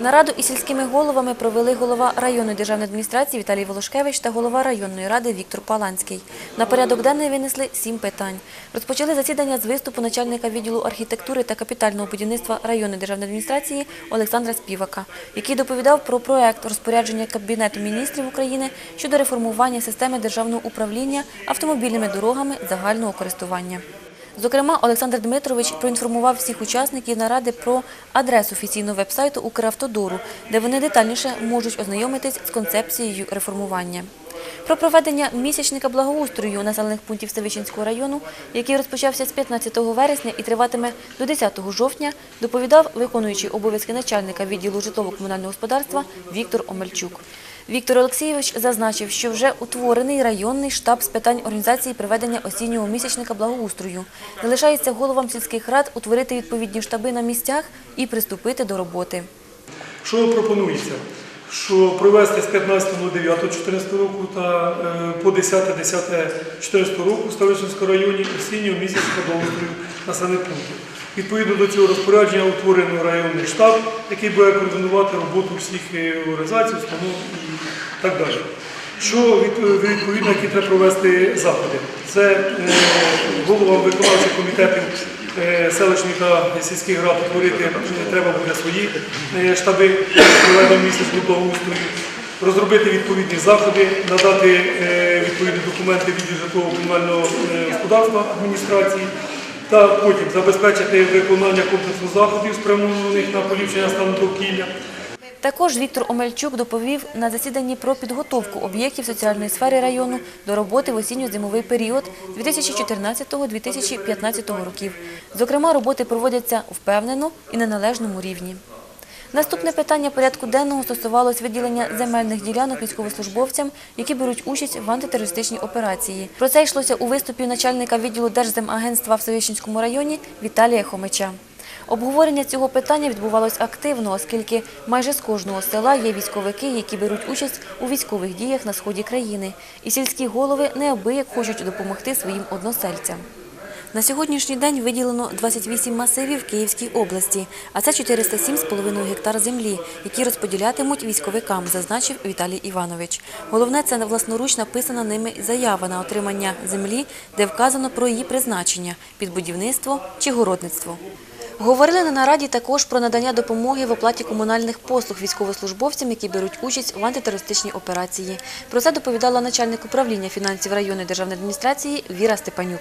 Нараду із сільськими головами провели голова районної державної адміністрації Віталій Волошкевич та голова районної ради Віктор Паланський. На порядок денний винесли сім питань. Розпочали засідання з виступу начальника відділу архітектури та капітального будівництва районної державної адміністрації Олександра Співака, який доповідав про проект розпорядження Кабінету міністрів України щодо реформування системи державного управління автомобільними дорогами загального користування. Зокрема, Олександр Дмитрович проінформував всіх учасників наради про адресу офіційного вебсайту Укравтодору, де вони детальніше можуть ознайомитись з концепцією реформування. Про проведення місячника благоустрою населених пунктів Ставищенського району, який розпочався з 15 вересня і триватиме до 10 жовтня, доповідав виконуючий обов'язки начальника відділу житлово-комунального господарства Віктор Омельчук. Віктор Олексійович зазначив, що вже утворений районний штаб з питань організації проведення осіннього місячника благоустрою. Залишається головам сільських рад утворити відповідні штаби на місцях і приступити до роботи. Що пропонується? Що провести з 15.09.14 року та е, по 10.10.14 року в Ставищенському районі осіннього місяця благоустрою населених пунктів. Відповідно до цього розпорядження утворено районний штаб, який буде координувати роботу всіх е, організацій, установ і так далі. Що відповідно, які треба провести заходи? Це е, голова виконавчих комітетів е, селищних та сільських рад утворити е, треба буде свої е, штаби проведення місяцю благоустрою, розробити відповідні заходи, надати е, відповідні документи від житлово-комунального е, господарства адміністрації. Та потім забезпечити виконання комплексу заходів, спрямованих на поліпшення стану довкілля. Також Віктор Омельчук доповів на засіданні про підготовку об'єктів соціальної сфери району до роботи в осінньо-зимовий період 2014-2015 років. Зокрема, роботи проводяться впевнено і на належному рівні. Наступне питання порядку денного стосувалось виділення земельних ділянок військовослужбовцям, які беруть участь в антитерористичній операції. Про це йшлося у виступі начальника відділу Держземагентства в Савищенському районі Віталія Хомича. Обговорення цього питання відбувалось активно, оскільки майже з кожного села є військовики, які беруть участь у військових діях на сході країни, і сільські голови неабияк хочуть допомогти своїм односельцям. На сьогоднішній день виділено 28 масивів Київській області, а це 407,5 гектар землі, які розподілятимуть військовикам, зазначив Віталій Іванович. Головне це власноруч написана ними заява на отримання землі, де вказано про її призначення під будівництво чи городництво. Говорили на нараді також про надання допомоги в оплаті комунальних послуг військовослужбовцям, які беруть участь в антитерористичній операції. Про це доповідала начальник управління фінансів районної державної адміністрації Віра Степанюк.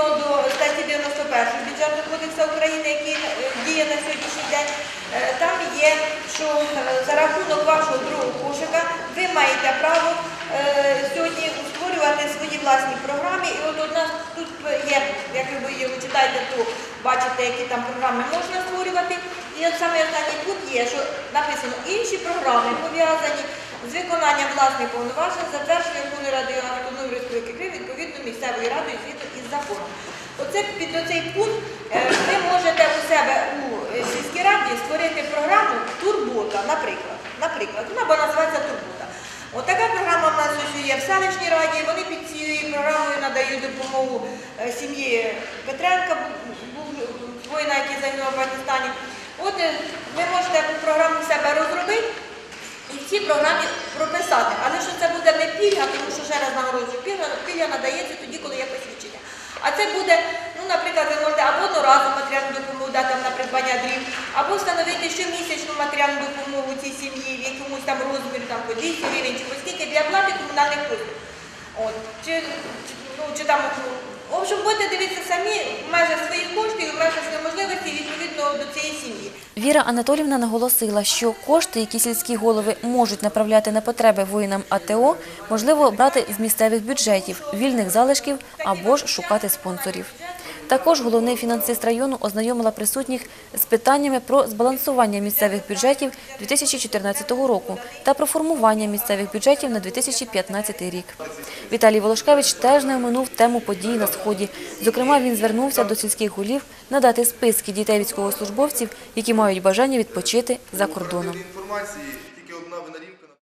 Відповідно до статті 91 бюджетного кодексу України, який е, діє на сьогоднішній день, е, там є, що е, за рахунок вашого другого кошика ви маєте право сьогодні створювати свої власні програми. І от у нас тут є, як ви його читаєте, то бачите, які там програми можна створювати. І от саме останній пункт є, що написано інші програми пов'язані з виконанням власних повноважень, затвердження Верховної Ради Автономної Республіки Крим відповідно місцевої ради згідно із законом. Оце під оцей пункт е, ви можете у себе у е, сільській раді створити програму Турбота, наприклад. Наприклад, вона буде називатися Турбота. От програма в нас ось є в селищній раді. Вони під цією програмою надають допомогу е, сім'ї Петренка, воїна, який загинув в Афганістані. От ви можете програму в себе розробити і в цій програмі прописати. Але що це буде не пільга, тому що ще раз нагороджую, пільга, пільга надається тоді, коли є посвідчення. Це буде, ну, наприклад, ви можете або одноразову матеріальну допомогу дати на придбання дрів, або встановити щомісячну матеріальну допомогу цій сім'ї в якомусь там розмірі, там по 200 гривень чи по для оплати комунальних послуг. От. Чи, чи, ну, чи там, ну, в общем, будете дивитися самі в межах своїх коштів, в межах своїх цієї сім'ї. Віра Анатолівна наголосила, що кошти, які сільські голови можуть направляти на потреби воїнам АТО, можливо брати з місцевих бюджетів, вільних залишків або ж шукати спонсорів. Також головний фінансист району ознайомила присутніх з питаннями про збалансування місцевих бюджетів 2014 року та про формування місцевих бюджетів на 2015 рік. Віталій Волошкевич теж не оминув тему подій на сході. Зокрема, він звернувся до сільських голів надати списки дітей військовослужбовців, які мають бажання відпочити за кордоном.